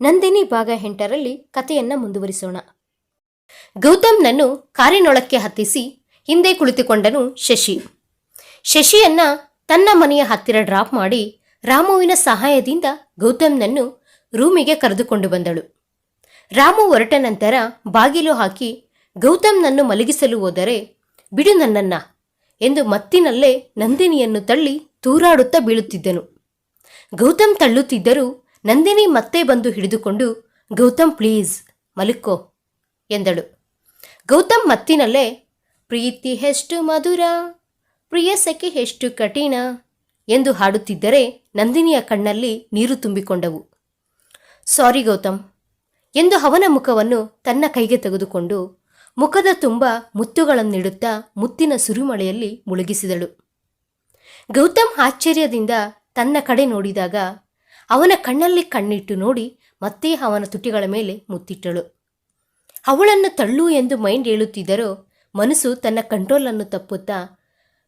ನಂದಿನಿ ಭಾಗ ಎಂಟರಲ್ಲಿ ಕಥೆಯನ್ನ ಮುಂದುವರಿಸೋಣ. ಗೌತಮ್ನನ್ನು ಕಾರಿನೊಳಕ್ಕೆ ಹತ್ತಿಸಿ ಹಿಂದೆ ಕುಳಿತುಕೊಂಡನು ಶಶಿ. ಶಶಿಯನ್ನ ತನ್ನ ಮನೆಯ ಹತ್ತಿರ ಡ್ರಾಪ್ ಮಾಡಿ ರಾಮುವಿನ ಸಹಾಯದಿಂದ ಗೌತಮ್ನನ್ನು ರೂಮಿಗೆ ಕರೆದುಕೊಂಡು ಬಂದಳು. ರಾಮು ಹೊರಟ ನಂತರ ಬಾಗಿಲು ಹಾಕಿ ಗೌತಮ್ನನ್ನು ಮಲಗಿಸಲು ಹೋದರೆ ಬಿಡು ನನ್ನನ್ನ ಎಂದು ಮತ್ತಿನಲ್ಲೇ ನಂದಿನಿಯನ್ನು ತಳ್ಳಿ ತೂರಾಡುತ್ತಾ ಬೀಳುತ್ತಿದ್ದನು. ಗೌತಮ್ ತಳ್ಳುತ್ತಿದ್ದರೂ ನಂದಿನಿ ಮತ್ತೆ ಬಂದು ಹಿಡಿದುಕೊಂಡು, ಗೌತಮ್ ಪ್ಲೀಸ್ ಮಲಕ್ಕೋ ಎಂದಳು. ಗೌತಮ್ ಮತ್ತಿನಲ್ಲೇ, ಪ್ರೀತಿ ಎಷ್ಟು ಮಧುರ ಪ್ರಿಯಸಖಿ ಎಷ್ಟು ಕಠಿಣ, ಎಂದು ಹಾಡುತ್ತಿದ್ದರೆ ನಂದಿನಿಯ ಕಣ್ಣಲ್ಲಿ ನೀರು ತುಂಬಿಕೊಂಡವು. ಸಾರಿ ಗೌತಮ್, ಎಂದು ಅವನ ಮುಖವನ್ನು ತನ್ನ ಕೈಗೆ ತೆಗೆದುಕೊಂಡು, ಮುಖದ ತುಂಬ ಮುತ್ತುಗಳನ್ನಿಡುತ್ತಾ ಮುತ್ತಿನ ಸುರಿಮಳೆಯಲ್ಲಿ ಮುಳುಗಿಸಿದಳು. ಗೌತಮ್ ಆಶ್ಚರ್ಯದಿಂದ ತನ್ನ ಕಡೆ ನೋಡಿದಾಗ ಅವನ ಕಣ್ಣಲ್ಲಿ ಕಣ್ಣಿಟ್ಟು ನೋಡಿ ಮತ್ತೆ ಅವನ ತುಟಿಗಳ ಮೇಲೆ ಮುತ್ತಿಟ್ಟಳು. ಅವಳನ್ನು ತಳ್ಳು ಎಂದು ಮೈಂಡ್ ಹೇಳುತ್ತಿದ್ದರೂ ಮನಸ್ಸು ತನ್ನ ಕಂಟ್ರೋಲನ್ನು ತಪ್ಪುತ್ತಾ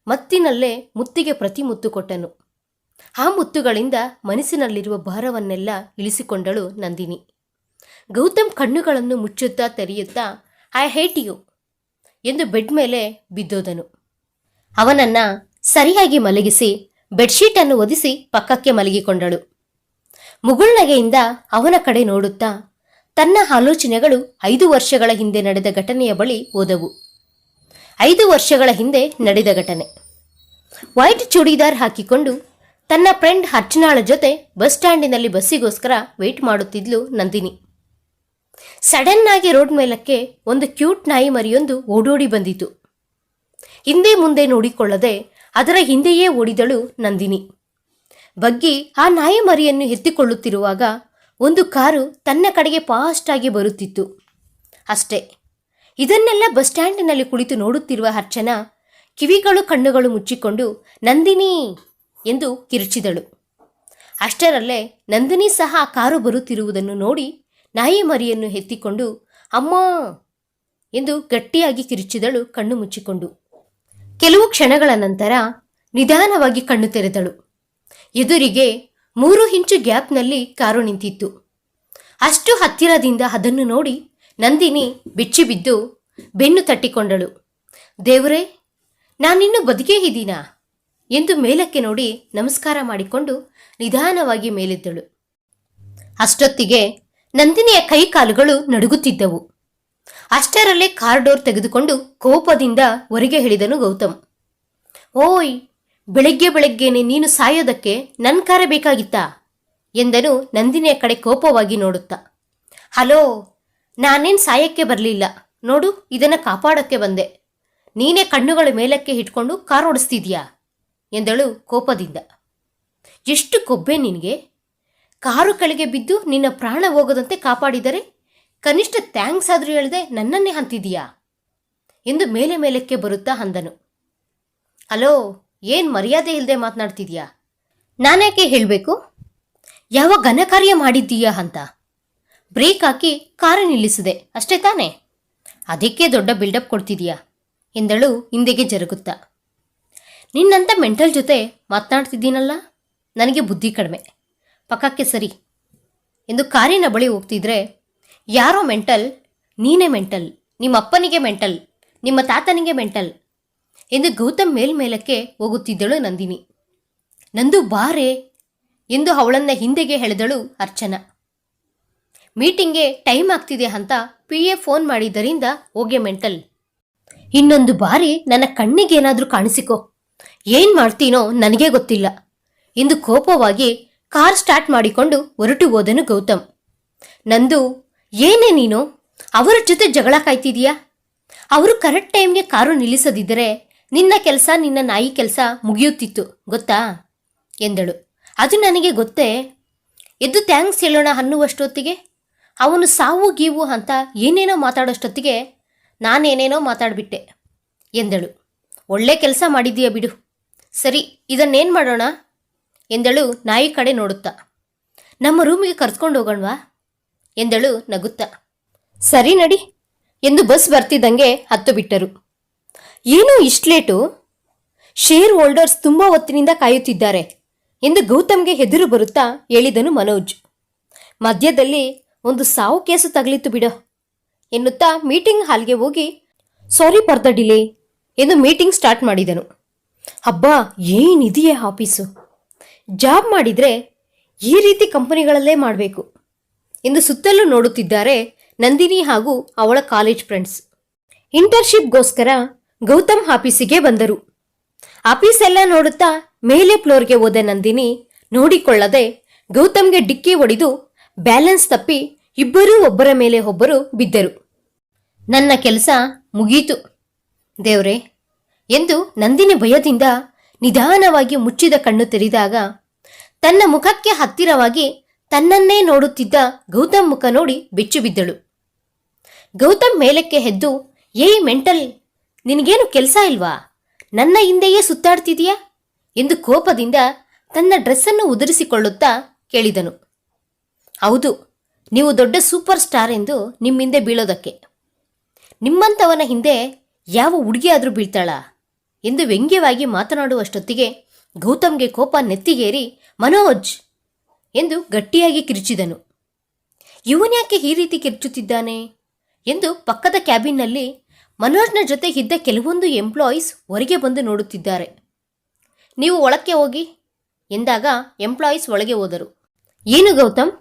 ಮತ್ತಿನಲ್ಲೇ ಮುತ್ತಿಗೆ ಪ್ರತಿ ಮುತ್ತು ಕೊಟ್ಟನು. ಆ ಮುತ್ತುಗಳಿಂದ ಮನಸ್ಸಿನಲ್ಲಿರುವ ಭಾರವನ್ನೆಲ್ಲ ಇಳಿಸಿಕೊಂಡಳು ನಂದಿನಿ. ಗೌತಮ್ ಕಣ್ಣುಗಳನ್ನು ಮುಚ್ಚುತ್ತಾ ತೆರೆಯುತ್ತಾ ಐ ಹೇಟ್ ಯು ಎಂದು ಬೆಡ್ ಮೇಲೆ ಬಿದ್ದೋದನು. ಅವನನ್ನ ಸರಿಯಾಗಿ ಮಲಗಿಸಿ, ಬೆಡ್ಶೀಟನ್ನು ಒದಿಸಿ ಪಕ್ಕಕ್ಕೆ ಮಲಗಿಕೊಂಡಳು. ಮುಗುಳ್ನಗೆಯಿಂದ ಅವನ ಕಡೆ ನೋಡುತ್ತಾ ತನ್ನ ಆಲೋಚನೆಗಳು ಐದು ವರ್ಷಗಳ ಹಿಂದೆ ನಡೆದ ಘಟನೆಯ ಬಳಿ ಹೋದವು. ಐದು ವರ್ಷಗಳ ಹಿಂದೆ ನಡೆದ ಘಟನೆ. ವೈಟ್ ಚೂಡಿದಾರ್ ಹಾಕಿಕೊಂಡು ತನ್ನ ಫ್ರೆಂಡ್ ಅರ್ಚನಾಳ ಜೊತೆ ಬಸ್ ಸ್ಟ್ಯಾಂಡಿನಲ್ಲಿ ಬಸ್ಸಿಗೋಸ್ಕರ ವೇಟ್ ಮಾಡುತ್ತಿದ್ಲು ನಂದಿನಿ. ಸಡನ್ ಆಗಿ ರೋಡ್ ಮೇಲಕ್ಕೆ ಒಂದು ಕ್ಯೂಟ್ ನಾಯಿ ಮರಿಯೊಂದು ಓಡೋಡಿ ಬಂದಿತು. ಹಿಂದೆ ಮುಂದೆ ನೋಡಿಕೊಳ್ಳದೆ ಅದರ ಹಿಂದೆಯೇ ಓಡಿದಳು ನಂದಿನಿ. ಬಗ್ಗಿ ಆ ನಾಯಿ ಮರಿಯನ್ನು ಎತ್ತಿಕೊಳ್ಳುತ್ತಿರುವಾಗ ಒಂದು ಕಾರು ತನ್ನ ಕಡೆಗೆ ಫಾಸ್ಟ್ ಆಗಿ ಬರುತ್ತಿತ್ತು. ಅಷ್ಟೇ, ಇದನ್ನೆಲ್ಲ ಬಸ್ ಸ್ಟ್ಯಾಂಡಿನಲ್ಲಿ ಕುಳಿತು ನೋಡುತ್ತಿರುವ ಅರ್ಚನಾ ಕಿವಿಗಳು ಕಣ್ಣುಗಳು ಮುಚ್ಚಿಕೊಂಡು, ನಂದಿನಿ! ಎಂದು ಕಿರುಚಿದಳು. ಅಷ್ಟರಲ್ಲೇ ನಂದಿನಿ ಸಹ ಆ ಕಾರು ಬರುತ್ತಿರುವುದನ್ನು ನೋಡಿ ನಾಯಿ ಮರಿಯನ್ನು ಎತ್ತಿಕೊಂಡು, ಅಮ್ಮ! ಎಂದು ಗಟ್ಟಿಯಾಗಿ ಕಿರುಚಿದಳು, ಕಣ್ಣು ಮುಚ್ಚಿಕೊಂಡು. ಕೆಲವು ಕ್ಷಣಗಳ ನಂತರ ನಿಧಾನವಾಗಿ ಕಣ್ಣು ತೆರೆದಳು. ಎದುರಿಗೆ ಮೂರು ಇಂಚು ಗ್ಯಾಪ್ನಲ್ಲಿ ಕಾರು ನಿಂತಿತ್ತು. ಅಷ್ಟು ಹತ್ತಿರದಿಂದ ಅದನ್ನು ನೋಡಿ ನಂದಿನಿ ಬಿಚ್ಚಿಬಿದ್ದು ಬೆನ್ನು ತಟ್ಟಿಕೊಂಡಳು. ದೇವರೇ, ನಾನಿನ್ನು ಬದುಕೇ ಇದ್ದೀನಾ? ಎಂದು ಮೇಲಕ್ಕೆ ನೋಡಿ ನಮಸ್ಕಾರ ಮಾಡಿಕೊಂಡು ನಿಧಾನವಾಗಿ ಮೇಲೆದ್ದಳು. ಅಷ್ಟೊತ್ತಿಗೆ ನಂದಿನಿಯ ಕೈ ಕಾಲುಗಳು ನಡುಗುತ್ತಿದ್ದವು. ಅಷ್ಟರಲ್ಲೇ ಕಾರ್ ಡೋರ್ ತೆಗೆದುಕೊಂಡು ಕೋಪದಿಂದ ಹೊರಗೆ ಹೇಳಿದನು ಗೌತಮ್. ಓಯ್ ಬೆಳಗ್ಗೆ ಬೆಳಗ್ಗೆನೆ ನೀನು ಸಾಯೋದಕ್ಕೆ ನನ್ನ ಕಾರ ಬೇಕಾಗಿತ್ತಾ? ಎಂದನು ನಂದಿನಿಯ ಕಡೆ ಕೋಪವಾಗಿ ನೋಡುತ್ತಾ. ಹಲೋ, ನಾನೇನು ಸಾಯಕ್ಕೆ ಬರಲಿಲ್ಲ. ನೋಡು, ಇದನ್ನು ಕಾಪಾಡೋಕ್ಕೆ ಬಂದೆ. ನೀನೇ ಕಣ್ಣುಗಳ ಮೇಲಕ್ಕೆ ಇಟ್ಕೊಂಡು ಕಾರ್ ಓಡಿಸ್ತಿದ್ಯಾ? ಎಂದಳು ಕೋಪದಿಂದ. ಎಷ್ಟು ಕೊಬ್ಬೆ ನಿನಗೆ? ಕಾರು ಕೆಳಗೆ ಬಿದ್ದು ನಿನ್ನ ಪ್ರಾಣ ಹೋಗದಂತೆ ಕಾಪಾಡಿದರೆ ಕನಿಷ್ಠ ಥ್ಯಾಂಕ್ಸ್ ಆದರೂ ಹೇಳದೆ ನನ್ನನ್ನೇ ಹಂತಿದೀಯಾ ಎಂದು ಮೇಲೆ ಮೇಲಕ್ಕೆ ಬರುತ್ತಾ ಅಂದನು. ಹಲೋ ಏನು ಮರ್ಯಾದೆ ಇಲ್ಲದೆ ಮಾತನಾಡ್ತಿದ್ಯಾ? ನಾನ್ಯಾಕೆ ಹೇಳಬೇಕು? ಯಾವ ಘನಕಾರ್ಯ ಮಾಡಿದ್ದೀಯಾ ಅಂತ? ಬ್ರೇಕ್ ಹಾಕಿ ಕಾರು ನಿಲ್ಲಿಸಿದೆ. ಅಷ್ಟೇ ತಾನೇ? ಅದಕ್ಕೆ ದೊಡ್ಡ ಬಿಲ್ಡಪ್ ಕೊಡ್ತಿದೀಯಾ? ಎಂದಳು ಹಿಂದೆಗೆ ಜರುಗುತ್ತಾ. ನಿನ್ನಂಥ ಮೆಂಟಲ್ ಜೊತೆ ಮಾತನಾಡ್ತಿದ್ದೀನಲ್ಲ? ನನಗೆ ಬುದ್ಧಿ ಕಡಿಮೆ. ಪಕ್ಕಕ್ಕೆ ಸರಿ. ಎಂದು ಕಾರಿನ ಬಳಿ ಹೋಗ್ತಿದ್ರೆ, ಯಾರೋ ಮೆಂಟಲ್, ನೀನೇ ಮೆಂಟಲ್ ನಿಮ್ಮ ಅಪ್ಪನಿಗೆ ಮೆಂಟಲ್, ನಿಮ್ಮ ತಾತನಿಗೆ ಮೆಂಟಲ್ ಎಂದು ಗೌತಮ್ ಮೇಲ್ಮೇಲಕ್ಕೆ ಹೋಗುತ್ತಿದ್ದಳು ನಂದಿನಿ. ನಂದು ಬಾರೆ ಎಂದು ಅವಳನ್ನ ಹಿಂದೆಗೆ ಹೇಳಿದಳು ಅರ್ಚನಾ. ಮೀಟಿಂಗ್ಗೆ ಟೈಮ್ ಆಗ್ತಿದೆ ಅಂತ ಪಿ ಎ ಫೋನ್ ಮಾಡಿದ್ದರಿಂದ ಹೋಗೆ ಮೆಂಟಲ್. ಇನ್ನೊಂದು ಬಾರಿ ನನ್ನ ಕಣ್ಣಿಗೇನಾದರೂ ಕಾಣಿಸಿಕೊ. ಏನ್ ಮಾಡ್ತೀನೋ ನನಗೆ ಗೊತ್ತಿಲ್ಲ ಎಂದು ಕೋಪವಾಗಿ ಕಾರ್ ಸ್ಟಾರ್ಟ್ ಮಾಡಿಕೊಂಡು ಹೊರಟು ಹೋದನು ಗೌತಮ್. ನಂದು, ಏನೇ ನೀನು? ಅವರ ಜೊತೆ ಜಗಳ ಕಾಯ್ತಿದೀಯಾ? ಅವರು ಕರೆಕ್ಟ್ ಟೈಮ್ಗೆ ಕಾರು ನಿಲ್ಲಿಸದಿದ್ದರೆ ನಿನ್ನ ಕೆಲಸ, ನಿನ್ನ ನಾಯಿ ಕೆಲಸ ಮುಗಿಯುತ್ತಿತ್ತು, ಗೊತ್ತಾ? ಎಂದಳು. ಅದು ನನಗೆ ಗೊತ್ತೇ? ಎದ್ದು ಥ್ಯಾಂಕ್ಸ್ ಹೇಳೋಣ ಅನ್ನುವಷ್ಟೊತ್ತಿಗೆ? ಅವನು ಸಾವು, ಗೀವು ಅಂತ ಏನೇನೋ ಮಾತಾಡೋಷ್ಟೊತ್ತಿಗೆ ನಾನೇನೇನೋ ಮಾತಾಡಿಬಿಟ್ಟೆ ಎಂದಳು. ಒಳ್ಳೆ ಕೆಲಸ ಮಾಡಿದೀಯ ಬಿಡು. ಸರಿ, ಇದನ್ನೇನು ಮಾಡೋಣ? ಎಂದಳು ನಾಯಿ ಕಡೆ ನೋಡುತ್ತಾ. ನಮ್ಮ ರೂಮಿಗೆ ಕರ್ಸ್ಕೊಂಡು ಹೋಗೋಣವಾ? ಎಂದಳು ನಗುತ್ತಾ. ಸರಿ ನಡಿ ಎಂದು ಬಸ್ ಬರ್ತಿದ್ದಂಗೆ ಹತ್ತು ಬಿಟ್ಟರು. ಏನು ಇಷ್ಟು ಲೇಟು ಶೇರ್ ಹೋಲ್ಡರ್ಸ್ ತುಂಬ ಹೊತ್ತಿನಿಂದ ಕಾಯುತ್ತಿದ್ದಾರೆ ಎಂದು ಗೌತಮ್ಗೆ ಹೆದರು ಬರುತ್ತಾ ಹೇಳಿದನು ಮನೋಜ್. ಮಧ್ಯದಲ್ಲಿ ಒಂದು ಸಾವು ಕೇಸು ತಗಲಿತ್ತು ಬಿಡ ಎನ್ನುತ್ತಾ ಮೀಟಿಂಗ್ ಹಾಲ್ಗೆ ಹೋಗಿ, ಸಾರಿ ಫಾರ್ ದ ಡಿಲೇ ಎಂದು ಮೀಟಿಂಗ್ ಸ್ಟಾರ್ಟ್ ಮಾಡಿದನು. ಹಬ್ಬ ಏನಿದೆಯೇ ಆಫೀಸು? ಜಾಬ್ ಮಾಡಿದರೆ ಈ ರೀತಿ ಕಂಪನಿಗಳಲ್ಲೇ ಮಾಡಬೇಕು ಎಂದು ಸುತ್ತಲೂ ನೋಡುತ್ತಿದ್ದಾರೆ ನಂದಿನಿ ಹಾಗೂ ಅವಳ ಕಾಲೇಜ್ ಫ್ರೆಂಡ್ಸ್. ಇಂಟರ್ನ್ಶಿಪ್ಗೋಸ್ಕರ ಗೌತಮ್ ಆಫೀಸಿಗೆ ಬಂದರು. ಆಫೀಸ್ ಎಲ್ಲ ನೋಡುತ್ತಾ ಮೇಲೆ ಫ್ಲೋರ್ಗೆ ಹೋದ ನಂದಿನಿ ನೋಡಿಕೊಳ್ಳದೆ ಗೌತಮ್ಗೆ ಡಿಕ್ಕಿ ಹೊಡೆದು ಬ್ಯಾಲೆನ್ಸ್ ತಪ್ಪಿ ಇಬ್ಬರೂ ಒಬ್ಬರ ಮೇಲೆ ಒಬ್ಬರು ಬಿದ್ದರು. ನನ್ನ ಕೆಲಸ ಮುಗೀತು. ದೇವ್ರೆ, ಎಂದು ನಂದಿನಿ ಭಯದಿಂದ ನಿಧಾನವಾಗಿ ಮುಚ್ಚಿದ ಕಣ್ಣು ತೆರೆದಾಗ ತನ್ನ ಮುಖಕ್ಕೆ ಹತ್ತಿರವಾಗಿ ತನ್ನನ್ನೇ ನೋಡುತ್ತಿದ್ದ ಗೌತಮ್ ಮುಖ ನೋಡಿ ಬೆಚ್ಚು ಬಿದ್ದಳು ಗೌತಮ್ ಮೇಲಕ್ಕೆ ಎದ್ದು ಏಯ್ ಮೆಂಟಲ್ ನಿನಗೇನು ಕೆಲಸ ಇಲ್ವಾ? ನನ್ನ ಹಿಂದೆಯೇ ಸುತ್ತಾಡ್ತಿದೀಯಾ? ಎಂದು ಕೋಪದಿಂದ ತನ್ನ ಡ್ರೆಸ್ಸನ್ನು ಉದುರಿಸಿಕೊಳ್ಳುತ್ತಾ ಕೇಳಿದನು. ಹೌದು, ನೀವು ದೊಡ್ಡ ಸೂಪರ್ ಸ್ಟಾರ್ ಎಂದು ನಿಮ್ಮಿಂದೆ ಬೀಳೋದಕ್ಕೆ. ನಿಮ್ಮಂಥವನ ಹಿಂದೆ ಯಾವ ಹುಡುಗಿಯಾದರೂ ಬೀಳ್ತಾಳಾ? ಎಂದು ವ್ಯಂಗ್ಯವಾಗಿ ಮಾತನಾಡುವಷ್ಟೊತ್ತಿಗೆ ಗೌತಮ್ಗೆ ಕೋಪ ನೆತ್ತಿಗೇರಿ, ಮನೋಜ್! ಎಂದು ಗಟ್ಟಿಯಾಗಿ ಕಿರುಚಿದನು. ಇವನ್ಯಾಕೆ ಈ ರೀತಿ ಕಿರುಚುತ್ತಿದ್ದಾನೆ? ಎಂದು ಪಕ್ಕದ ಕ್ಯಾಬಿನ್ನಲ್ಲಿ ಮನೋಜ್ನ ಜೊತೆ ಇದ್ದ ಕೆಲವೊಂದು ಎಂಪ್ಲಾಯೀಸ್ ಹೊರಗೆ ಬಂದು ನೋಡುತ್ತಿದ್ದಾರೆ. ನೀವು ಒಳಕ್ಕೆ ಹೋಗಿ. ಎಂದಾಗ ಎಂಪ್ಲಾಯೀಸ್ ಒಳಗೆ ಹೋದರು. ಏನು ಗೌತಮ್?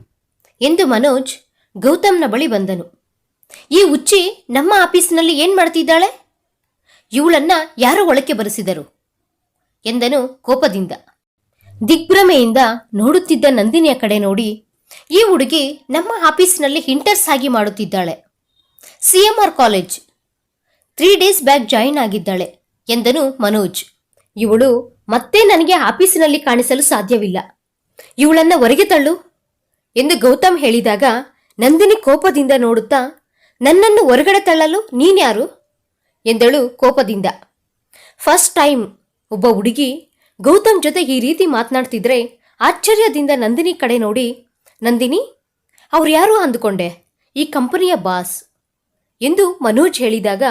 ಎಂದು ಮನೋಜ್ ಗೌತಮ್ನ ಬಳಿ ಬಂದನು. ಈ ಉಚ್ಚಿ ನಮ್ಮ ಆಫೀಸ್ನಲ್ಲಿ ಏನು ಮಾಡ್ತಿದ್ದಾಳೆ? ಇವಳನ್ನ ಯಾರು ಒಳಕ್ಕೆ ಬರೆಸಿದರು ಎಂದನು ಕೋಪದಿಂದ. ದಿಗ್ಭ್ರಮೆಯಿಂದ ನೋಡುತ್ತಿದ್ದ ನಂದಿನಿಯ ಕಡೆ ನೋಡಿ ಈ ಹುಡುಗಿ ನಮ್ಮ ಆಫೀಸ್ನಲ್ಲಿ ಹಿಂಟರ್ಸ್ ಆಗಿ ಮಾಡುತ್ತಿದ್ದಾಳೆ. CMR college. Three days back join ಆಗಿದ್ದಾಳೆ ಎಂದನು ಮನೋಜ್. ಇವಳು ಮತ್ತೆ ನನಗೆ ಆಫೀಸಿನಲ್ಲಿ ಕಾಣಿಸಲು ಸಾಧ್ಯವಿಲ್ಲ. ಇವಳನ್ನ ಹೊರಗೆ ತಳ್ಳು ಎಂದು ಗೌತಮ್ ಹೇಳಿದಾಗ ನಂದಿನಿ ಕೋಪದಿಂದ ನೋಡುತ್ತಾ, ನನ್ನನ್ನು ಹೊರಗಡೆ ತಳ್ಳಲು ನೀನ್ಯಾರು? ಎಂದಳು ಕೋಪದಿಂದ. ಫಸ್ಟ್ ಟೈಮ್ ಒಬ್ಬ ಹುಡುಗಿ ಗೌತಮ್ ಜೊತೆ ಈ ರೀತಿ ಮಾತನಾಡ್ತಿದ್ರೆ ಆಶ್ಚರ್ಯದಿಂದ ನಂದಿನಿ ಕಡೆ ನೋಡಿ, ನಂದಿನಿ, ಅವ್ರು ಯಾರು ಅಂದುಕೊಂಡೆ, ಈ ಕಂಪನಿಯ ಬಾಸ್ ಎಂದು ಮನೋಜ್ ಹೇಳಿದಾಗ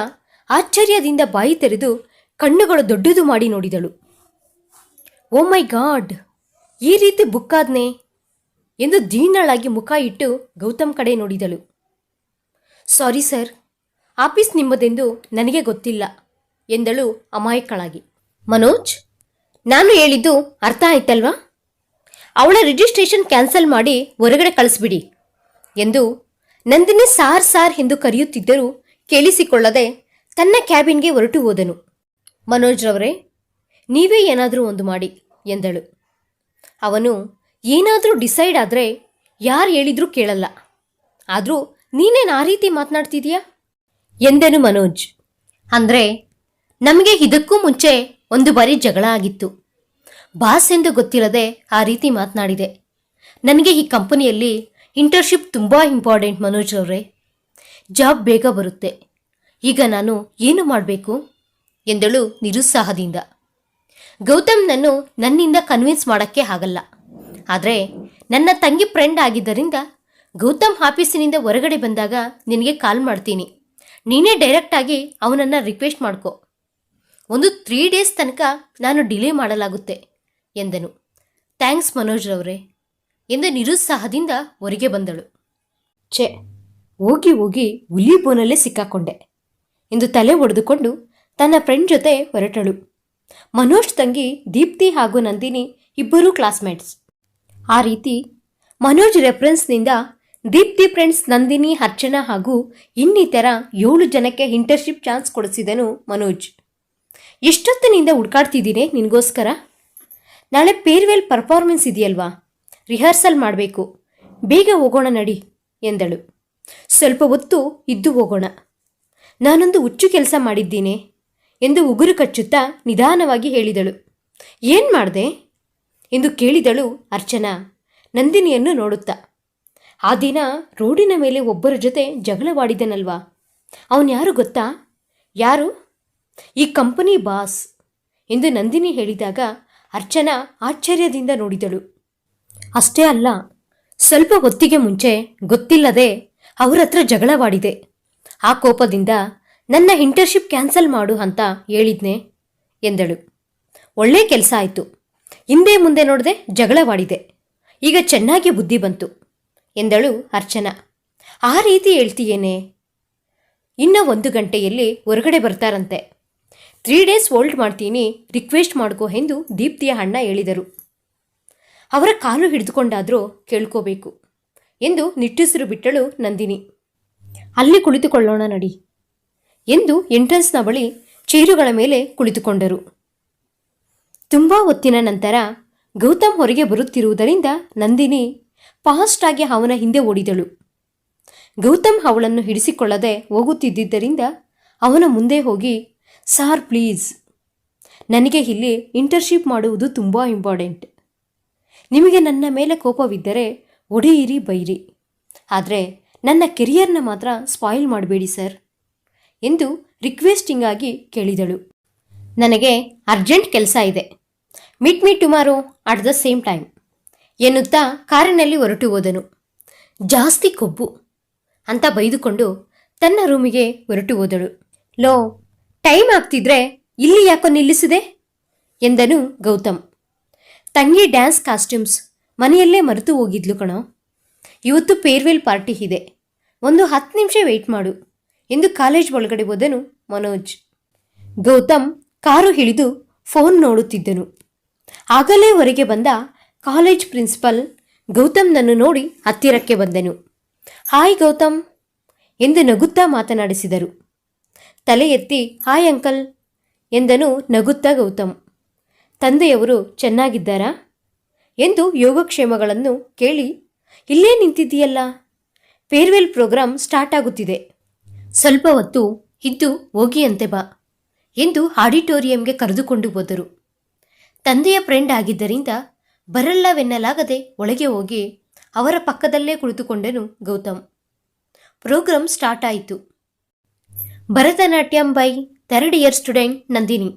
ಆಶ್ಚರ್ಯದಿಂದ ಬಾಯಿ ತೆರೆದು ಕಣ್ಣುಗಳು ದೊಡ್ಡದು ಮಾಡಿ ನೋಡಿದಳು. Oh my God! ಈ ರೀತಿ ಬುಕ್ಕಾದ್ನೆ ಎಂದು ದೀನಳಾಗಿ ಮುಖ ಇಟ್ಟು ಗೌತಮ್ ಕಡೆ ನೋಡಿದಳು. ಸಾರಿ ಸರ್, ಆಫೀಸ್ ನಿಮ್ಮದೆಂದು ನನಗೆ ಗೊತ್ತಿಲ್ಲ, ಎಂದಳು ಅಮಾಯಕಳಾಗಿ. ಮನೋಜ್, ನಾನು ಹೇಳಿದ್ದು ಅರ್ಥ ಆಯ್ತಲ್ವಾ? ಅವಳ ರಿಜಿಸ್ಟ್ರೇಷನ್ ಕ್ಯಾನ್ಸಲ್ ಮಾಡಿ ಹೊರಗಡೆ ಕಳಿಸ್ಬಿಡಿ, ಎಂದು ನಂದಿನಿ ಸಾರ್ ಸಾರ್ ಎಂದು ಕರೆಯುತ್ತಿದ್ದರೂ ಕೇಳಿಸಿಕೊಳ್ಳದೆ ತನ್ನ ಕ್ಯಾಬಿನ್ಗೆ ಹೊರಟು ಹೋದನು. ಮನೋಜ್ ರವರೇ, ನೀವೇ ಏನಾದರೂ ಒಂದು ಮಾಡಿ, ಎಂದಳು. ಅವನು, ಏನಾದರೂ ಡಿಸೈಡ್ ಆದರೆ ಯಾರು ಹೇಳಿದರೂ ಕೇಳಲ್ಲ. ಆದರೂ ನೀನೇನು ಆ ರೀತಿ ಮಾತನಾಡ್ತಿದೀಯಾ? ಎಂದನು ಮನೋಜ್. ಅಂದರೆ, ನಮಗೆ ಇದಕ್ಕೂ ಮುಂಚೆ ಒಂದು ಬಾರಿ ಜಗಳ ಆಗಿತ್ತು. ಬಾಸ್ ಎಂದು ಗೊತ್ತಿರದೆ ಆ ರೀತಿ ಮಾತನಾಡಿದೆ. ನನಗೆ ಈ ಕಂಪನಿಯಲ್ಲಿ ಇಂಟರ್ನ್ಶಿಪ್ ತುಂಬ ಇಂಪಾರ್ಟೆಂಟ್ ಮನೋಜ್ ಅವರೇ ಜಾಬ್ ಬೇಗ ಬರುತ್ತೆ. ಈಗ ನಾನು ಏನು ಮಾಡಬೇಕು? ಎಂದಳು ನಿರುತ್ಸಾಹದಿಂದ. ಗೌತಮ್ನನ್ನು ನನ್ನಿಂದ ಕನ್ವಿನ್ಸ್ ಮಾಡೋಕ್ಕೆ ಆಗಲ್ಲ. ಆದರೆ ನನ್ನ ತಂಗಿ ಫ್ರೆಂಡ್ ಆಗಿದ್ದರಿಂದ ಗೌತಮ್ ಆಫೀಸಿನಿಂದ ಹೊರಗಡೆ ಬಂದಾಗ ನಿನಗೆ ಕಾಲ್ ಮಾಡ್ತೀನಿ. ನೀನೇ ಡೈರೆಕ್ಟಾಗಿ ಅವನನ್ನು ರಿಕ್ವೆಸ್ಟ್ ಮಾಡ್ಕೊ. ಒಂದು ತ್ರೀ ಡೇಸ್ ತನಕ ನಾನು ಡಿಲೇ ಮಾಡಲಾಗುತ್ತೆ, ಎಂದನು. ಥ್ಯಾಂಕ್ಸ್ ಮನೋಜ್ರವರೇ ಎಂದು ನಿರುತ್ಸಾಹದಿಂದ ಹೊರಗೆ ಬಂದಳು. ಛೆ, ಹೋಗಿ ಹೋಗಿ ಹುಲಿ ಬೋನಲ್ಲೇ ಸಿಕ್ಕಾಕೊಂಡೆ. ಎಂದು ತಲೆ ಒಡೆದುಕೊಂಡು ತನ್ನ ಫ್ರೆಂಡ್ ಜೊತೆ ಹೊರಟಳು. ಮನೋಜ್ ತಂಗಿ ದೀಪ್ತಿ ಹಾಗೂ ನಂದಿನಿ ಇಬ್ಬರೂ ಕ್ಲಾಸ್ಮೇಟ್ಸ್. ಆ ರೀತಿ ಮನೋಜ್ ರೆಫರೆನ್ಸ್ನಿಂದ ದೀಪ್ತಿ ಫ್ರೆಂಡ್ಸ್ ನಂದಿನಿ, ಅರ್ಚನಾ ಹಾಗೂ ಇನ್ನಿತರ ಏಳು ಜನಕ್ಕೆ ಇಂಟರ್ನ್ಶಿಪ್ ಚಾನ್ಸ್ ಕೊಡಿಸಿದನು ಮನೋಜ್. ಎಷ್ಟೊತ್ತಿನಿಂದ ಹುಡ್ಕಾಡ್ತಿದ್ದೀನಿ ನಿನಗೋಸ್ಕರ? ನಾಳೆ ಪೇರ್ವೆಲ್ ಪರ್ಫಾರ್ಮೆನ್ಸ್ ಇದೆಯಲ್ವಾ? ರಿಹರ್ಸಲ್ ಮಾಡಬೇಕು. ಬೇಗ ಹೋಗೋಣ ನಡಿ ಎಂದಳು. ಸ್ವಲ್ಪ ಹೊತ್ತು ಇದ್ದು ಹೋಗೋಣ. ನಾನೊಂದು ಹುಚ್ಚು ಕೆಲಸ ಮಾಡಿದ್ದೀನಿ ಎಂದು ಉಗುರು ಕಚ್ಚುತ್ತಾ ನಿಧಾನವಾಗಿ ಹೇಳಿದಳು. ಏನು ಮಾಡಿದೆ? ಎಂದು ಕೇಳಿದಳು ಅರ್ಚನಾ ನಂದಿನಿಯನ್ನು ನೋಡುತ್ತಾ. ಆ ದಿನ ರೋಡಿನ ಮೇಲೆ ಒಬ್ಬರ ಜೊತೆ ಜಗಳವಾಡಿದನಲ್ವಾ ಅವನು ಯಾರು ಗೊತ್ತಾ? ಯಾರು? ಈ ಕಂಪನಿ ಬಾಸ್ ಎಂದು ನಂದಿನಿ ಹೇಳಿದಾಗ ಅರ್ಚನಾ ಆಶ್ಚರ್ಯದಿಂದ ನೋಡಿದಳು. ಅಷ್ಟೇ ಅಲ್ಲ, ಸ್ವಲ್ಪ ಹೊತ್ತಿಗೆ ಮುಂಚೆ ಗೊತ್ತಿಲ್ಲದೆ ಅವರತ್ರ ಜಗಳವಾಡಿದೆ ಆ ಕೋಪದಿಂದ, ನನ್ನ ಇಂಟರ್ನ್ಶಿಪ್ ಕ್ಯಾನ್ಸಲ್ ಮಾಡು ಅಂತ ಹೇಳಿದ್ನೆ, ಎಂದಳು. ಒಳ್ಳೆ ಕೆಲಸ ಆಯಿತು. ಹಿಂದೆ ಮುಂದೆ ನೋಡದೆ ಜಗಳವಾಡಿದೆ. ಈಗ ಚೆನ್ನಾಗಿ ಬುದ್ಧಿ ಬಂತು, ಎಂದಳು ಅರ್ಚನಾ. ಆ ರೀತಿ ಹೇಳ್ತೀಯೇನೆ? ಇನ್ನು ಒಂದು ಗಂಟೆಯಲ್ಲಿ ಹೊರಗಡೆ ಬರ್ತಾರಂತೆ. ತ್ರೀ ಡೇಸ್ ಹೋಲ್ಡ್ ಮಾಡ್ತೀನಿ, ರಿಕ್ವೆಸ್ಟ್ ಮಾಡ್ಕೋ ಎಂದು ದೀಪ್ತಿಯ ಅಣ್ಣ ಹೇಳಿದರು. ಅವರ ಕಾಲು ಹಿಡಿದುಕೊಂಡಾದರೂ ಕೇಳ್ಕೋಬೇಕು, ಎಂದು ನಿಟ್ಟುಸಿರು ಬಿಟ್ಟಳು ನಂದಿನಿ. ಅಲ್ಲಿ ಕುಳಿತುಕೊಳ್ಳೋಣ ನಡಿ ಎಂದು ಎಂಟ್ರೆನ್ಸ್ನ ಬಳಿ ಚೇರುಗಳ ಮೇಲೆ ಕುಳಿತುಕೊಂಡರು. ತುಂಬ ಹೊತ್ತಿನ ನಂತರ ಗೌತಮ್ ಹೊರಗೆ ಬರುತ್ತಿರುವುದರಿಂದ ನಂದಿನಿ ಫಾಸ್ಟಾಗಿ ಅವನ ಹಿಂದೆ ಓಡಿದಳು. ಗೌತಮ್ ಅವಳನ್ನು ಹಿಡಿಸಿಕೊಳ್ಳದೆ ಹೋಗುತ್ತಿದ್ದರಿಂದ ಅವನ ಮುಂದೆ ಹೋಗಿ ಸಾರ್ ಪ್ಲೀಸ್ ನನಗೆ ಇಲ್ಲಿ ಇಂಟರ್ನ್ಶಿಪ್ ಮಾಡುವುದು ತುಂಬ ಇಂಪಾರ್ಟೆಂಟ್ ನಿಮಗೆ ನನ್ನ ಮೇಲೆ ಕೋಪವಿದ್ದರೆ ಒಡೆಯಿರಿ ಬೈರಿ. ಆದರೆ ನನ್ನ ಕೆರಿಯರ್ನ ಮಾತ್ರ ಸ್ಪಾಯಿಲ್ ಮಾಡಬೇಡಿ ಸರ್ ಎಂದು ರಿಕ್ವೆಸ್ಟಿಂಗ್ ಆಗಿ ಕೇಳಿದಳು. ನನಗೆ ಅರ್ಜೆಂಟ್ ಕೆಲಸ ಇದೆ. Meet me tomorrow at the same time ಎನ್ನುತ್ತಾ ಕಾರಿನಲ್ಲಿ ಹೊರಟು ಹೋದನು. ಜಾಸ್ತಿ ಕೊಬ್ಬು ಅಂತ ಬೈದುಕೊಂಡು ತನ್ನ ರೂಮಿಗೆ ಹೊರಟು ಹೋದಳು. ಲೋ, ಟೈಮ್ ಆಗ್ತಿದ್ರೆ ಇಲ್ಲಿ ಯಾಕೋ ನಿಲ್ಲಿಸಿದೆ? ಎಂದನು ಗೌತಮ್. ತಂಗಿ ಡ್ಯಾನ್ಸ್ ಕಾಸ್ಟ್ಯೂಮ್ಸ್ ಮನೆಯಲ್ಲೇ ಮರೆತು ಹೋಗಿದ್ಲು ಕಣೋ. ಇವತ್ತು ಪೇರ್ವೆಲ್ ಪಾರ್ಟಿ ಇದೆ. ಒಂದು ಹತ್ತು ನಿಮಿಷ ವೆಯ್ಟ್ ಮಾಡು. ಎಂದು ಕಾಲೇಜ್ ಒಳಗಡೆ ಹೋದನು ಮನೋಜ್. ಗೌತಮ್ ಕಾರು ಹಿಡಿದು ಫೋನ್ ನೋಡುತ್ತಿದ್ದನು. ಆಗಲೇ ಹೊರಗೆ ಬಂದ ಕಾಲೇಜ್ ಪ್ರಿನ್ಸಿಪಲ್ ಗೌತಮ್ನನ್ನು ನೋಡಿ ಹತ್ತಿರಕ್ಕೆ ಬಂದನು. ಹಾಯ್ ಗೌತಮ್, ಎಂದು ನಗುತ್ತಾ ಮಾತನಾಡಿಸಿದರು. ತಲೆ ಎತ್ತಿ, ಹಾಯ್ ಅಂಕಲ್, ಎಂದನು ನಗುತ್ತಾ ಗೌತಮ್. ತಂದೆಯವರು ಚೆನ್ನಾಗಿದ್ದಾರಾ? ಎಂದು ಯೋಗಕ್ಷೇಮಗಳನ್ನು ಕೇಳಿ ಇಲ್ಲೇ ನಿಂತಿದ್ದೀಯಲ್ಲ? ಫೇರ್ವೆಲ್ ಪ್ರೋಗ್ರಾಂ ಸ್ಟಾರ್ಟ್ ಆಗುತ್ತಿದೆ. ಸ್ವಲ್ಪ ಹೊತ್ತು ಇದ್ದು ಹೋಗಿಯಂತೆ ಬಾ ಎಂದು ಆಡಿಟೋರಿಯಂಗೆ ಕರೆದುಕೊಂಡು ಹೋದರು. ತಂದೆಯ ಫ್ರೆಂಡ್ ಆಗಿದ್ದರಿಂದ ಬರಲ್ಲವೆನ್ನಲಾಗದೆ ಒಳಗೆ ಹೋಗಿ ಅವರ ಪಕ್ಕದಲ್ಲೇ ಕುಳಿತುಕೊಂಡನು ಗೌತಮ್. ಪ್ರೋಗ್ರಾಂ ಸ್ಟಾರ್ಟ್ ಆಯಿತು. Bharatanatyam by third year student Nandini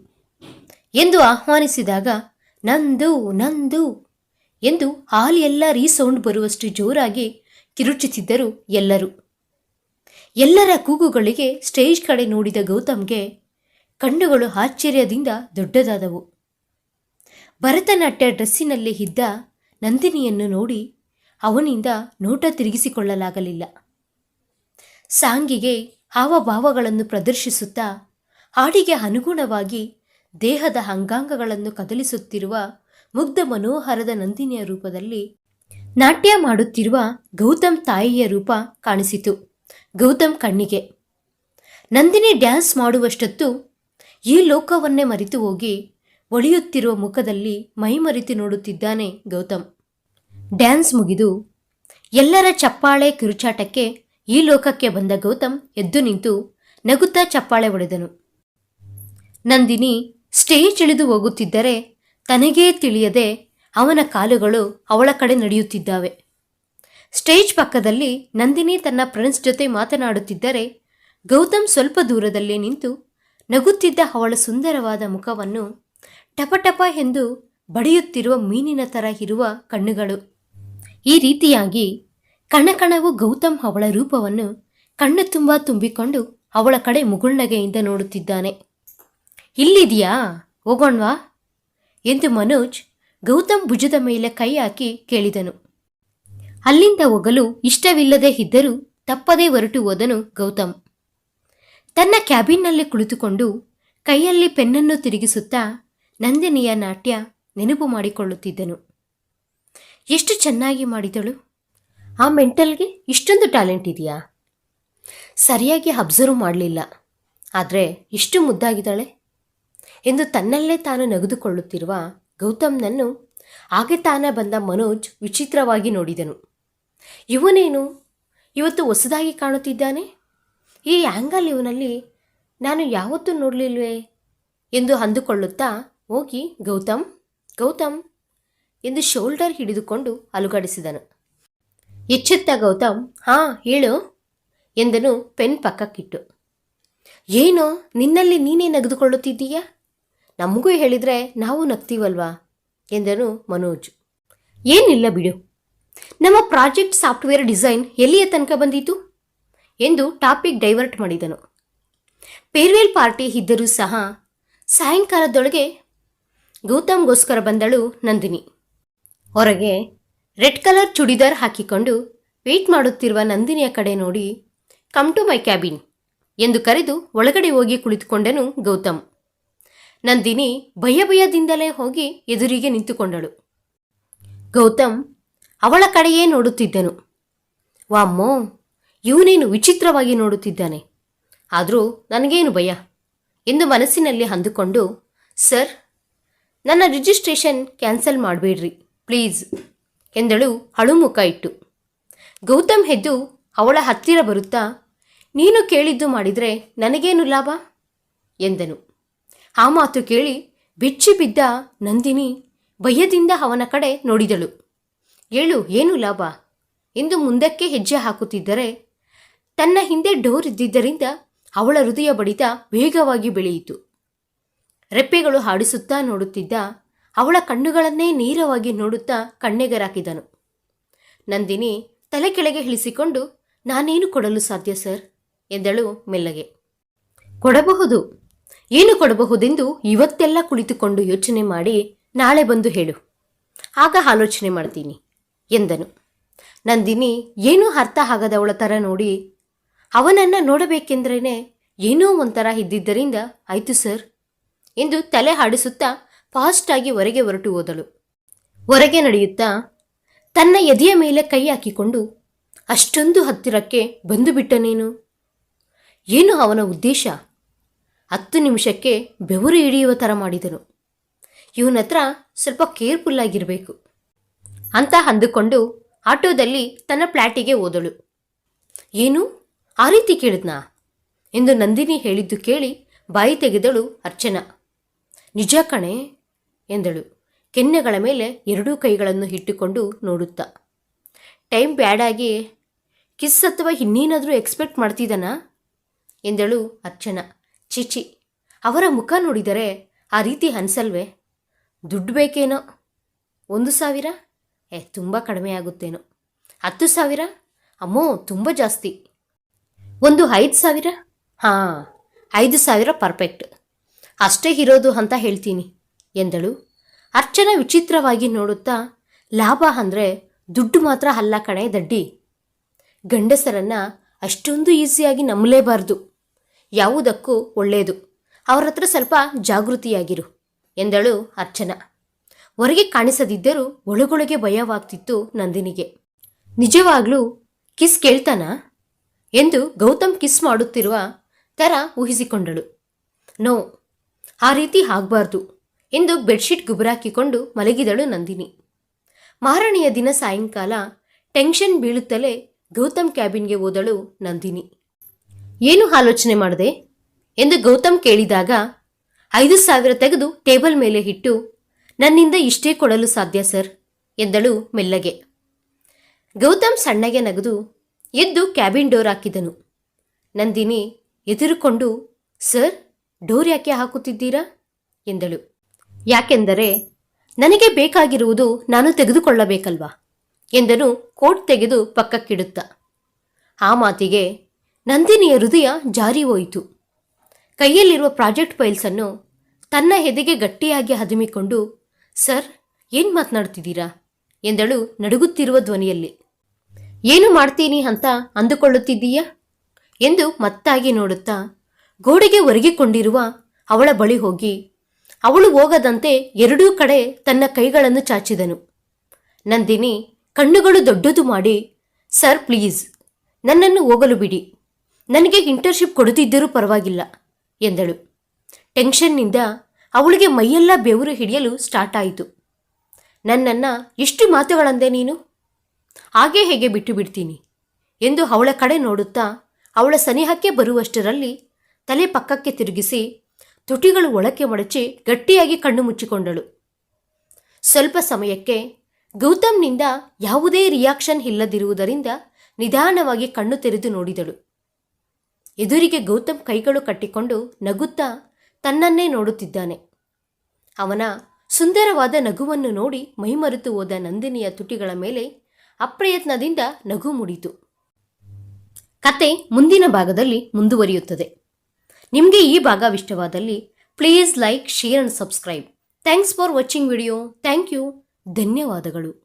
ಎಂದು ಆಹ್ವಾನಿಸಿದಾಗ, ನಂದು ನಂದು ಎಂದು ಹಾಲೆಲ್ಲ ಎಲ್ಲ ರೀಸೌಂಡ್ ಬರುವಷ್ಟು ಜೋರಾಗಿ ಕಿರುಚುತ್ತಿದ್ದರು ಎಲ್ಲರೂ. ಎಲ್ಲರ ಕೂಗುಗಳಿಗೆ ಸ್ಟೇಜ್ ಕಡೆ ನೋಡಿದ ಗೌತಮ್ಗೆ ಕಣ್ಣುಗಳು ಆಶ್ಚರ್ಯದಿಂದ ದೊಡ್ಡದಾದವು. ಭರತನಾಟ್ಯ ಡ್ರೆಸ್ಸಿನಲ್ಲಿ ಇದ್ದ ನಂದಿನಿಯನ್ನು ನೋಡಿ ಅವನಿಂದ ನೋಟ ತಿರುಗಿಸಿಕೊಳ್ಳಲಾಗಲಿಲ್ಲ. ಸಾಂಗಿಗೆ ಹಾವಭಾವಗಳನ್ನು ಪ್ರದರ್ಶಿಸುತ್ತಾ ಹಾಡಿಗೆ ಅನುಗುಣವಾಗಿ ದೇಹದ ಅಂಗಾಂಗಗಳನ್ನು ಕದಲಿಸುತ್ತಿರುವ ಮುಗ್ಧ ಮನೋಹರದ ನಂದಿನಿಯ ರೂಪದಲ್ಲಿ ನಾಟ್ಯ ಮಾಡುತ್ತಿರುವ ಗೌತಮ್ ತಾಯಿಯ ರೂಪ ಕಾಣಿಸಿತು. ಗೌತಮ್ ಕಣ್ಣಿಗೆ. ನಂದಿನಿ ಡ್ಯಾನ್ಸ್ ಮಾಡುವಷ್ಟೊತ್ತು ಈ ಲೋಕವನ್ನೇ ಮರೆತು ಹೋಗಿ ಒಳಿಯುತ್ತಿರುವ ಮುಖದಲ್ಲಿ ಮೈಮರೆತು ನೋಡುತ್ತಿದ್ದಾನೆ ಗೌತಮ್. ಡ್ಯಾನ್ಸ್ ಮುಗಿದು ಎಲ್ಲರ ಚಪ್ಪಾಳೆ ಕಿರುಚಾಟಕ್ಕೆ ಈ ಲೋಕಕ್ಕೆ ಬಂದ ಗೌತಮ್ ಎದ್ದು ನಿಂತು ನಗುತ್ತಾ ಚಪ್ಪಾಳೆ ಒಡೆದನು ನಂದಿನಿ ಸ್ಟೇಜ್ ಇಳಿದು ಹೋಗುತ್ತಿದ್ದರೆ ತನಗೇ ತಿಳಿಯದೆ ಅವನ ಕಾಲುಗಳು ಅವಳ ಕಡೆ ನಡೆಯುತ್ತಿದ್ದಾವೆ. ಸ್ಟೇಜ್ ಪಕ್ಕದಲ್ಲಿ ನಂದಿನಿ ತನ್ನ ಫ್ರೆಂಡ್ಸ್ ಜೊತೆ ಮಾತನಾಡುತ್ತಿದ್ದರೆ ಗೌತಮ್ ಸ್ವಲ್ಪ ದೂರದಲ್ಲೇ ನಿಂತು ನಗುತ್ತಿದ್ದ ಅವಳ ಸುಂದರವಾದ ಮುಖವನ್ನು ಟಪಟಪ ಎಂದು ಬಡಿಯುತ್ತಿರುವ ಮೀನಿನ ಥರ ಇರುವ ಕಣ್ಣುಗಳು. ಈ ರೀತಿಯಾಗಿ ಕಣಕಣವು ಗೌತಮ್ ಅವಳ ರೂಪವನ್ನು ಕಣ್ಣು ತುಂಬ ತುಂಬಿಕೊಂಡು ಅವಳ ಕಡೆ ಮುಗುಳ್ನಗೆಯಿಂದ ನೋಡುತ್ತಿದ್ದಾನೆ. ಇಲ್ಲಿದೆಯಾ? ಹೋಗೋಣ್ವಾ? ಎಂದು ಮನೋಜ್ ಗೌತಮ್ ಭುಜದ ಮೇಲೆ ಕೈ ಹಾಕಿ ಕೇಳಿದನು. ಅಲ್ಲಿಂದ ಹೋಗಲು ಇಷ್ಟವಿಲ್ಲದೆ ಇದ್ದರೂ ತಪ್ಪದೇ ಹೊರಟು ಹೋದನು ಗೌತಮ್. ತನ್ನ ಕ್ಯಾಬಿನ್ನಲ್ಲಿ ಕುಳಿತುಕೊಂಡು ಕೈಯಲ್ಲಿ ಪೆನ್ನನ್ನು ತಿರುಗಿಸುತ್ತಾ ನಂದಿನಿಯ ನಾಟ್ಯ ನೆನಪು ಮಾಡಿಕೊಳ್ಳುತ್ತಿದ್ದನು. ಎಷ್ಟು ಚೆನ್ನಾಗಿ ಮಾಡಿದಳು. ಆ ಮೆಂಟಲ್ಗೆ ಇಷ್ಟೊಂದು ಟ್ಯಾಲೆಂಟ್ ಇದೆಯಾ. ಸರಿಯಾಗಿ ಅಬ್ಸರ್ವ್ ಮಾಡಲಿಲ್ಲ. ಆದರೆ ಇಷ್ಟು ಮುದ್ದಾಗಿದ್ದಾಳೆ. ಎಂದು ತನ್ನಲ್ಲೇ ತಾನು ನಗೆದುಕೊಳ್ಳುತ್ತಿರುವ ಗೌತಮ್ನನ್ನು ಹಾಗೆ ತಾನೇ ಬಂದ ಮನೋಜ್ ವಿಚಿತ್ರವಾಗಿ ನೋಡಿದನು. ಇವನೇನು? ಇವತ್ತು ಹೊಸದಾಗಿ ಕಾಣುತ್ತಿದ್ದಾನೆ? ಈ ಆ್ಯಂಗಲ್ ಇವನಲ್ಲಿ ನಾನು ಯಾವತ್ತೂ ನೋಡಲಿಲ್ವೇ? ಎಂದು ಅಂದುಕೊಳ್ಳುತ್ತಾ ಹೋಗಿ ಗೌತಮ್ ಗೌತಮ್, ಎಂದು ಶೋಲ್ಡರ್ ಹಿಡಿದುಕೊಂಡು ಅಲುಗಾಡಿಸಿದನು. ಎಚ್ಚೆತ್ತ ಗೌತಮ್, ಹಾ, ಹೇಳು, ಎಂದನು ಪೆನ್ ಪಕ್ಕಕ್ಕಿಟ್ಟು. ಏನೋ? ನಿನ್ನಲ್ಲಿ ನೀನೇ ನಗೆದುಕೊಳ್ಳುತ್ತಿದ್ದೀಯಾ? ನಮಗೂ ಹೇಳಿದರೆ ನಾವು ನಗ್ತೀವಲ್ವಾ? ಎಂದನು ಮನೋಜ್. ಏನಿಲ್ಲ ಬಿಡು. ನಮ್ಮ ಪ್ರಾಜೆಕ್ಟ್ ಸಾಫ್ಟ್ವೇರ್ ಡಿಸೈನ್ ಎಲ್ಲಿಯ ತನಕ ಬಂದಿತು? ಎಂದು ಟಾಪಿಕ್ ಡೈವರ್ಟ್ ಮಾಡಿದನು. ಪೇರ್ವೆಲ್ ಪಾರ್ಟಿ ಇದ್ದರೂ ಸಹ ಸಾಯಂಕಾಲದೊಳಗೆ ಗೌತಮ್ಗೋಸ್ಕರ ಬಂದಳು ನಂದಿನಿ. ಹೊರಗೆ ರೆಡ್ ಕಲರ್ ಚುಡಿದಾರ್ ಹಾಕಿಕೊಂಡು ವೆಯ್ಟ್ ಮಾಡುತ್ತಿರುವ ನಂದಿನಿಯ ಕಡೆ ನೋಡಿ, ಕಮ್ ಟು ಮೈ ಕ್ಯಾಬಿನ್ ಎಂದು ಕರೆದು ಒಳಗಡೆ ಹೋಗಿ ಕುಳಿತುಕೊಂಡನು ಗೌತಮ್. ನಂದಿನಿ ಭಯ ಭಯದಿಂದಲೇ ಹೋಗಿ ಎದುರಿಗೆ ನಿಂತುಕೊಂಡಳು. ಗೌತಮ್ ಅವಳ ಕಡೆಯೇ ನೋಡುತ್ತಿದ್ದನು. ವಾಮ್ಮೋ, ಇವನೇನು ವಿಚಿತ್ರವಾಗಿ ನೋಡುತ್ತಿದ್ದಾನೆ. ಆದರೂ ನನಗೇನು ಭಯ? ಎಂದು ಮನಸ್ಸಿನಲ್ಲಿ ಅಂದುಕೊಂಡು, ಸರ್, ನನ್ನ ರಿಜಿಸ್ಟ್ರೇಷನ್ ಕ್ಯಾನ್ಸಲ್ ಮಾಡಬೇಡ್ರಿ, ಪ್ಲೀಸ್, ಎಂದಳು ಅಳುಮುಖ ಇಟ್ಟು. ಗೌತಮ್ ಹೆದ್ದು ಅವಳ ಹತ್ತಿರ ಬರುತ್ತಾ, ನೀನು ಕೇಳಿದ್ದು ಮಾಡಿದರೆ ನನಗೇನು ಲಾಭ? ಎಂದನು. ಆ ಮಾತು ಕೇಳಿ ಬೆಚ್ಚಿ ಬಿದ್ದ ನಂದಿನಿ ಭಯದಿಂದ ಅವನ ಕಡೆ ನೋಡಿದಳು. ಹೇಳು ಏನು ಲಾಭ? ಎಂದು ಮುಂದಕ್ಕೆ ಹೆಜ್ಜೆ ಹಾಕುತ್ತಿದ್ದರೆ ತನ್ನ ಹಿಂದೆ ಡೋರ್ ಇದ್ದಿದ್ದರಿಂದ ಅವಳ ಹೃದಯ ಬಡಿತ ವೇಗವಾಗಿ ಬೆಳೆಯಿತು. ರೆಪ್ಪೆಗಳು ಹಾಡಿಸುತ್ತಾ ನೋಡುತ್ತಿದ್ದ ಅವಳ ಕಣ್ಣುಗಳನ್ನೇ ನೇರವಾಗಿ ನೋಡುತ್ತಾ ಕಣ್ಣೆಗರಾಕಿದನು. ನಂದಿನಿ ತಲೆ ಕೆಳಗೆ ಇಳಿಸಿಕೊಂಡು, ನಾನೇನು ಕೊಡಲು ಸಾಧ್ಯ ಸರ್? ಎಂದಳು ಮೆಲ್ಲಗೆ. ಕೊಡಬಹುದು. ಏನು ಕೊಡಬಹುದೆಂದು ಇವತ್ತೆಲ್ಲ ಕುಳಿತುಕೊಂಡು ಯೋಚನೆ ಮಾಡಿ ನಾಳೆ ಬಂದು ಹೇಳು. ಆಗ ಆಲೋಚನೆ ಮಾಡ್ತೀನಿ, ಎಂದನು. ನಂದಿನಿ ಏನೂ ಅರ್ಥ ಆಗದವಳ ಥರ ನೋಡಿ, ಅವನನ್ನು ನೋಡಬೇಕೆಂದ್ರೇ ಏನೋ ಒಂಥರ ಇದ್ದಿದ್ದರಿಂದ ಆಯಿತು ಸರ್, ಎಂದು ತಲೆ ಹಾಡಿಸುತ್ತಾ ಫಾಸ್ಟಾಗಿ ಹೊರಗೆ ಹೊರಟು ಹೋದಳು. ಹೊರಗೆ ನಡೆಯುತ್ತಾ ತನ್ನ ಎದೆಯ ಮೇಲೆ ಕೈ ಹಾಕಿಕೊಂಡು, ಅಷ್ಟೊಂದು ಹತ್ತಿರಕ್ಕೆ ಬಂದು ಬಿಟ್ಟನೇನು? ಏನು ಅವನ ಉದ್ದೇಶ? ಹತ್ತು ನಿಮಿಷಕ್ಕೆ ಬೆವರು ಹಿಡಿಯುವ ಥರ ಮಾಡಿದನು. ಇವನ ಹತ್ರ ಸ್ವಲ್ಪ ಕೇರ್ಫುಲ್ ಆಗಿರಬೇಕು. ಅಂತ ಅಂದುಕೊಂಡು ಆಟೋದಲ್ಲಿ ತನ್ನ ಫ್ಲ್ಯಾಟಿಗೆ ಹೋದಳು. ಏನು? ಆ ರೀತಿ ಕೇಳಿದ್ನಾ? ಎಂದು ನಂದಿನಿ ಹೇಳಿದ್ದು ಕೇಳಿ ಬಾಯಿ ತೆಗೆದಳು ಅರ್ಚನಾ. ನಿಜ ಕಣೆ, ಎಂದಳು. ಕೆನ್ನೆಗಳ ಮೇಲೆ ಎರಡೂ ಕೈಗಳನ್ನು ಇಟ್ಟುಕೊಂಡು ನೋಡುತ್ತಾ. ಟೈಮ್ ಬ್ಯಾಡಾಗಿ ಕಿಸ್ ಅಥವಾ ಇನ್ನೇನಾದರೂ ಎಕ್ಸ್ಪೆಕ್ಟ್ ಮಾಡ್ತಿದ್ದಾನಾ ಎಂದಳು ಅರ್ಚನಾ. ಚಿಚಿ, ಅವರ ಮುಖ ನೋಡಿದರೆ ಆ ರೀತಿ ಅನ್ಸಲ್ವೇ? ದುಡ್ಡು ಬೇಕೇನೋ? ಒಂದು ಸಾವಿರ? ಏ, ತುಂಬ ಕಡಿಮೆ ಆಗುತ್ತೇನೋ? ಹತ್ತು ಸಾವಿರ? ಅಮ್ಮೋ, ತುಂಬ ಜಾಸ್ತಿ. ಒಂದು ಐದು ಸಾವಿರ? ಹಾಂ, ಐದು ಸಾವಿರ ಪರ್ಫೆಕ್ಟ್. ಅಷ್ಟೇ ಇರೋದು ಅಂತ ಹೇಳ್ತೀನಿ, ಎಂದಳು. ಅರ್ಚನಾ ವಿಚಿತ್ರವಾಗಿ ನೋಡುತ್ತಾ, ಲಾಭ ಅಂದರೆ ದುಡ್ಡು ಮಾತ್ರ ಅಲ್ಲ ಕಣೆ ದಡ್ಡಿ. ಗಂಡಸರನ್ನು ಅಷ್ಟೊಂದು ಈಸಿಯಾಗಿ ನಂಬಲೇಬಾರ್ದು. ಯಾವುದಕ್ಕೂ ಒಳ್ಳೆಯದು ಅವರ ಹತ್ರ ಸ್ವಲ್ಪ ಜಾಗೃತಿಯಾಗಿರು, ಎಂದಳು ಅರ್ಚನಾ. ಹೊರಗೆ ಕಾಣಿಸದಿದ್ದರೂ ಒಳಗೊಳಗೆ ಭಯವಾಗ್ತಿತ್ತು ನಂದಿನಿಗೆ. ನಿಜವಾಗ್ಲೂ ಕಿಸ್ ಕೇಳ್ತಾನಾ? ಎಂದು ಗೌತಮ್ ಕಿಸ್ ಮಾಡುತ್ತಿರುವ ಥರ ಊಹಿಸಿಕೊಂಡಳು. ನೋ, ಆ ರೀತಿ ಆಗಬಾರ್ದು, ಎಂದು ಬೆಡ್ಶೀಟ್ ಗುಬರಾಕಿಕೊಂಡು ಮಲಗಿದಳು ನಂದಿನಿ. ಮಾರನೆಯ ದಿನ ಸಾಯಂಕಾಲ ಟೆನ್ಷನ್ ಬೀಳುತ್ತಲೇ ಗೌತಮ್ ಕ್ಯಾಬಿನ್ಗೆ ಹೋದಳು ನಂದಿನಿ. ಏನು ಆಲೋಚನೆ ಮಾಡಿದೆ? ಎಂದು ಗೌತಮ್ ಕೇಳಿದಾಗ, ಐದು ಸಾವಿರ ತೆಗೆದು ಟೇಬಲ್ ಮೇಲೆ ಇಟ್ಟು ನನ್ನಿಂದ ಇಷ್ಟೇ ಕೊಡಲು ಸಾಧ್ಯ ಸರ್, ಎಂದಳು ಮೆಲ್ಲಗೆ. ಗೌತಮ್ ಸಣ್ಣಗೆ ನಗದು ಎದ್ದು ಕ್ಯಾಬಿನ್ ಡೋರ್ ಹಾಕಿದನು. ನಂದಿನಿ ಎದುರುಕೊಂಡು, ಸರ್, ಡೋರ್ ಯಾಕೆ ಹಾಕುತ್ತಿದ್ದೀರಾ? ಎಂದಳು. ಯಾಕೆಂದರೆ ನನಗೆ ಬೇಕಾಗಿರುವುದು ನಾನು ತೆಗೆದುಕೊಳ್ಳಬೇಕಲ್ವಾ? ಎಂದನು ಕೋಟ್ ತೆಗೆದು ಪಕ್ಕಕ್ಕಿಡುತ್ತ. ಆ ಮಾತಿಗೆ ನಂದಿನಿಯ ಹೃದಯ ಜಾರಿ ಹೋಯಿತು. ಕೈಯಲ್ಲಿರುವ ಪ್ರಾಜೆಕ್ಟ್ ಫೈಲ್ಸನ್ನು ತನ್ನ ಹೆದೆಗೆ ಗಟ್ಟಿಯಾಗಿ ಹದಿಮಿಕೊಂಡು, ಸರ್, ಏನು ಮಾತನಾಡುತ್ತಿದ್ದೀರಾ ಎಂದಳು ನಡುಗುತ್ತಿರುವ ಧ್ವನಿಯಲ್ಲಿ. ಏನು ಮಾಡ್ತೀನಿ ಅಂತ ಅಂದುಕೊಳ್ಳುತ್ತಿದ್ದೀಯಾ? ಎಂದು ಮತ್ತಾಗಿ ನೋಡುತ್ತಾ ಗೋಡೆಗೆ ಒರಗಿಕೊಂಡಿರುವ ಅವಳ ಬಳಿ ಹೋಗಿ, ಅವಳು ಹೋಗದಂತೆ ಎರಡೂ ಕಡೆ ತನ್ನ ಕೈಗಳನ್ನು ಚಾಚಿದನು. ನಂದಿನಿ ಕಣ್ಣುಗಳು ದೊಡ್ಡದು ಮಾಡಿ, ಸರ್, ಪ್ಲೀಸ್, ನನ್ನನ್ನು ಹೋಗಲು ಬಿಡಿ. ನನಗೆ ಇಂಟರ್ನ್ಶಿಪ್ ಕೊಡುತ್ತಿದ್ದರೂ ಪರವಾಗಿಲ್ಲ, ಎಂದಳು. ಟೆನ್ಷನ್ನಿಂದ ಅವಳಿಗೆ ಮೈಯೆಲ್ಲ ಬೆವರು ಹಿಡಿಯಲು ಸ್ಟಾರ್ಟ್ ಆಯಿತು. ನನ್ನನ್ನು ಎಷ್ಟು ಮಾತುಗಳಂದೆ ನೀನು? ಹಾಗೆ ಹೇಗೆ ಬಿಟ್ಟು ಬಿಡ್ತೀನಿ? ಎಂದು ಅವಳ ಕಡೆ ನೋಡುತ್ತಾ ಅವಳ ಸನಿಹಕ್ಕೆ ಬರುವಷ್ಟರಲ್ಲಿ ತಲೆ ಪಕ್ಕಕ್ಕೆ ತಿರುಗಿಸಿ ತುಟಿಗಳು ಒಳಕ್ಕೆ ಮಡಚಿ ಗಟ್ಟಿಯಾಗಿ ಕಣ್ಣು ಮುಚ್ಚಿಕೊಂಡಳು. ಸ್ವಲ್ಪ ಸಮಯಕ್ಕೆ ಗೌತಮ್ನಿಂದ ಯಾವುದೇ ರಿಯಾಕ್ಷನ್ ಇಲ್ಲದಿರುವುದರಿಂದ ನಿಧಾನವಾಗಿ ಕಣ್ಣು ತೆರೆದು ನೋಡಿದಳು. ಎದುರಿಗೆ ಗೌತಮ್ ಕೈಗಳು ಕಟ್ಟಿಕೊಂಡು ನಗುತ್ತಾ ತನ್ನನ್ನೇ ನೋಡುತ್ತಿದ್ದಾನೆ. ಅವನ ಸುಂದರವಾದ ನಗುವನ್ನು ನೋಡಿ ಮೈಮರೆತು ಹೋದ ನಂದಿನಿಯ ತುಟಿಗಳ ಮೇಲೆ ಅಪ್ರಯತ್ನದಿಂದ ನಗು ಮುಡಿತು. ಕತೆ ಮುಂದಿನ ಭಾಗದಲ್ಲಿ ಮುಂದುವರಿಯುತ್ತದೆ. ನಿಮಗೆ ಈ ಭಾಗ ಇಷ್ಟವಾದಲ್ಲಿ please like, share and subscribe. Thanks for watching video. Thank you. ಧನ್ಯವಾದಗಳು.